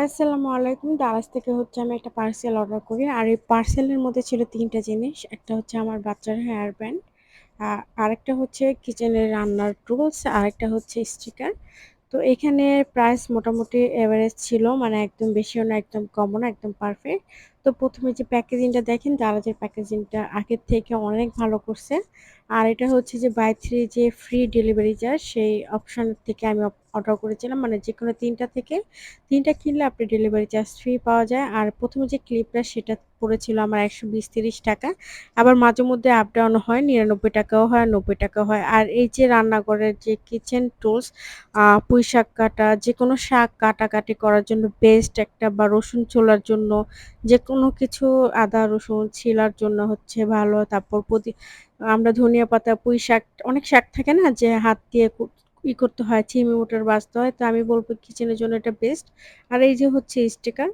আসসালামু আলাইকুম। দারাজ থেকে হচ্ছে আমি একটা পার্সেল অর্ডার করি। আর এই পার্সেলের মধ্যে ছিল ৩ টা জিনিস। একটা হচ্ছে আমার বাচ্চার হেয়ার ব্যান্ড, আরেকটা হচ্ছে কিচেনের রান্নার টুলস, আরেকটা হচ্ছে স্টিকার। তো এখানে প্রাইস মোটামুটি এভারেজ ছিল। মানে একদম বেশিও না, একদম কমও না, একদম পারফেক্ট। তো প্রথমে যে প্যাকেজিংটা দেখেন, দারাজের প্যাকেজিংটা আগের থেকে অনেক ভালো করছে। আর এটা হচ্ছে যে বাই থ্রি যে ফ্রি ডেলিভারি চার্জ, সেই অপশন থেকে আমি অর্ডার করেছিলাম। মানে যেকোনো ৩ টা থেকে ৩ টা কিনলে আপনি ডেলিভারি চার্জ ফ্রি পাওয়া যায়। আর প্রথমে যে ক্লিপটা সেটা পড়েছিল আমার ৳১২০-৳৩০ আবার মাঝেমধ্যে আপ ডাউন হয়, নিরানব্বই টাকাও হয়, ৳৯০ হয়। আর এই যে রান্নাঘরের যে কিচেন টুলস, পুঁই শাক কাটা, যে কোনো শাক কাটাকাটি করার জন্য বেস্ট একটা বা রসুন ছোলার জন্য, যে কোনো কিছু আদা রসুন ছিলার জন্য হচ্ছে ভালো। তারপর প্রতি আমরা ধনিয়া পাতা, পুঁই শাক অনেক শাক থাকে না যে হাত দিয়ে ই করতে হয়, চিমি মোটর বাঁচতে হয়। তো আমি বলব কিচেনের জন্য এটা বেস্ট। আর এই যে হচ্ছে স্টিকার